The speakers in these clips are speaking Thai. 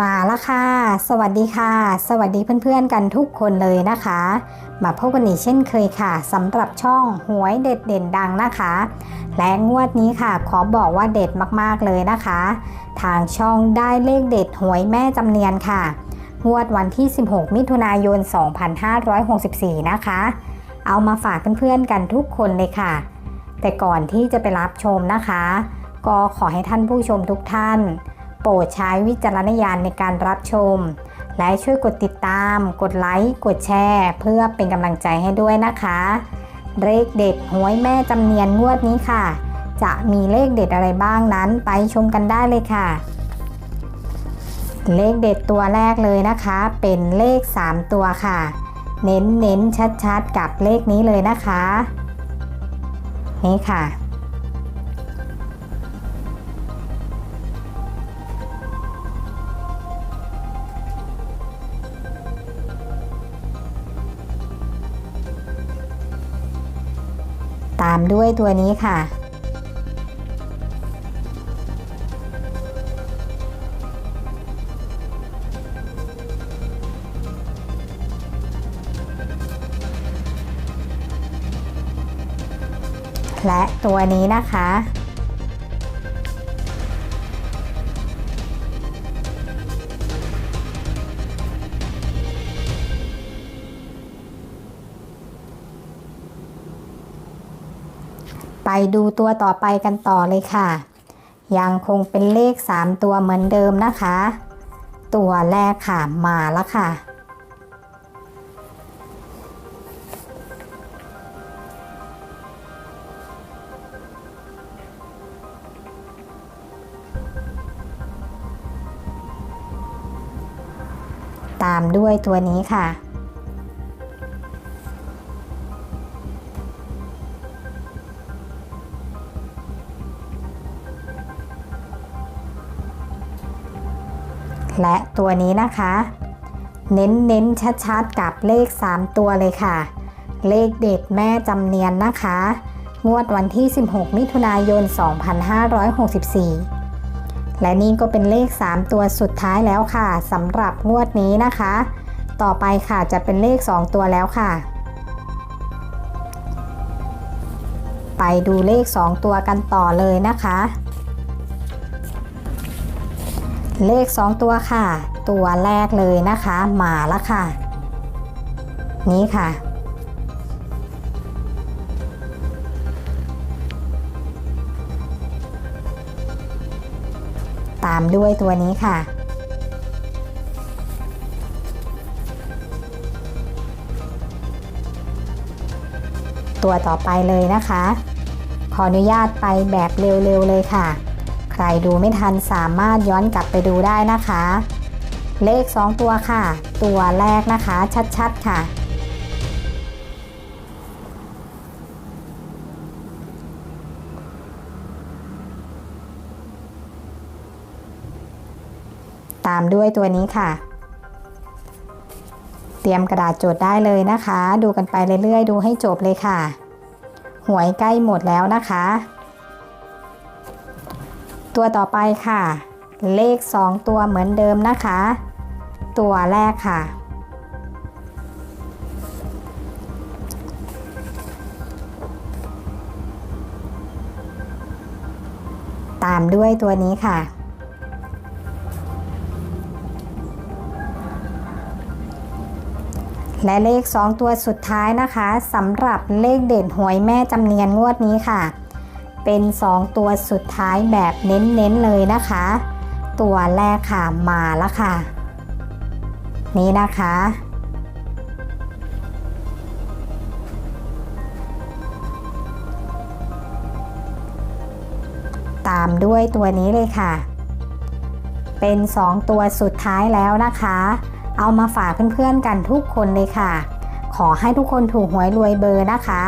มาล้วค่ะ สวัสดีค่ะ สวัสดีเพื่อนๆกันทุกคนเลยนะคะ มาพบกันอีกเช่นเคยค่ะสำหรับช่องหวยเด็ดเด่นดังนะคะ และงวดนี้ค่ะขอบอกว่าเด็ดมากๆเลยนะคะ ทางช่องได้เลขเด็ดหวยแม่จำเนียนค่ะ งวดวันที่ 16 มิถุนายน 2564 นะคะ เอามาฝากเพื่อนๆกันทุกคนเลยค่ะ แต่ก่อนที่จะไปรับชมนะคะ ก็ขอให้ท่านผู้ชมทุกท่าน โปรดใช้วิจารณญาณในการรับชม และช่วยกดติดตาม กดไลค์ กดแชร์ เพื่อเป็นกำลังใจให้ด้วยนะคะ เลขเด็ดหวยแม่จำเนียนงวดนี้ค่ะ จะมีเลขเด็ดอะไรบ้างนั้นไปชมกันได้เลยค่ะ เลขเด็ดตัวแรกเลยนะคะ เป็นเลข 3 ตัวค่ะ เน้นเน้นชัดๆ กับเลขนี้เลยนะคะ นี่ค่ะ ตามด้วยตัวนี้ค่ะ และตัวนี้นะคะ ไปดูตัวต่อไปกันต่อเลยค่ะ ยังคงเป็นเลข 3 ตัวเหมือนเดิมนะคะ ตัวแรกค่ะมาแล้วค่ะ ตามด้วยตัวนี้ค่ะ และตัวนี้นะคะ เน้นเน้นชัดๆกับเลข 3 ตัวเลยค่ะ เลขเด็ดแม่จำเนียนนะคะ งวดวันที่ 16 มิถุนายน 2564 และนี่ก็เป็นเลข 3 ตัวสุดท้ายแล้วค่ะสำหรับงวดนี้นะคะ ต่อไปค่ะจะเป็นเลข 2 ตัวแล้วค่ะ ไปดูเลข 2 ตัวกันต่อเลยนะคะ เลข 2 ตัวค่ะ ตัวแรกเลยนะคะมาล้วค่ะ นี้ค่ะ ตามด้วยตัวนี้ค่ะ ตัวต่อไปเลยนะคะ ขออนุญาตไปแบบเร็วๆเลยค่ะ ใครดูไม่ทันสามารถย้อนกลับไปดูได้นะคะ เลข 2 ตัวค่ะ ตัวแรกนะคะชัดๆค่ะ ตามด้วยตัวนี้ค่ะ เตรียมกระดาษจดได้เลยนะคะ ดูกันไปเรื่อยๆ ดูให้จบเลยค่ะ หวยใกล้หมดแล้วนะคะ ตัวต่อไปค่ะ เลข 2 ตัวเหมือนเดิมนะคะ ตัวแรกค่ะ ตามด้วยตัวนี้ค่ะ และเลข 2 ตัวสุดท้ายนะคะสำหรับเลขเด่นหวยแม่จำเนียนงวดนี้ค่ะ เป็น 2 ตัวสุดท้ายแบบเน้นๆเลยนะคะ ตัวแรกค่ะมาแล้วค่ะ นี่นะคะ ตามด้วยตัวนี้เลยค่ะ เป็น 2 ตัวสุดท้ายแล้วนะคะ เอามาฝากเพื่อนๆกันทุกคนเลยค่ะ ขอให้ทุกคนถูกหวยรวยเบอร์นะคะ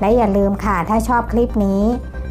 และอย่าลืมค่ะถ้าชอบคลิปนี้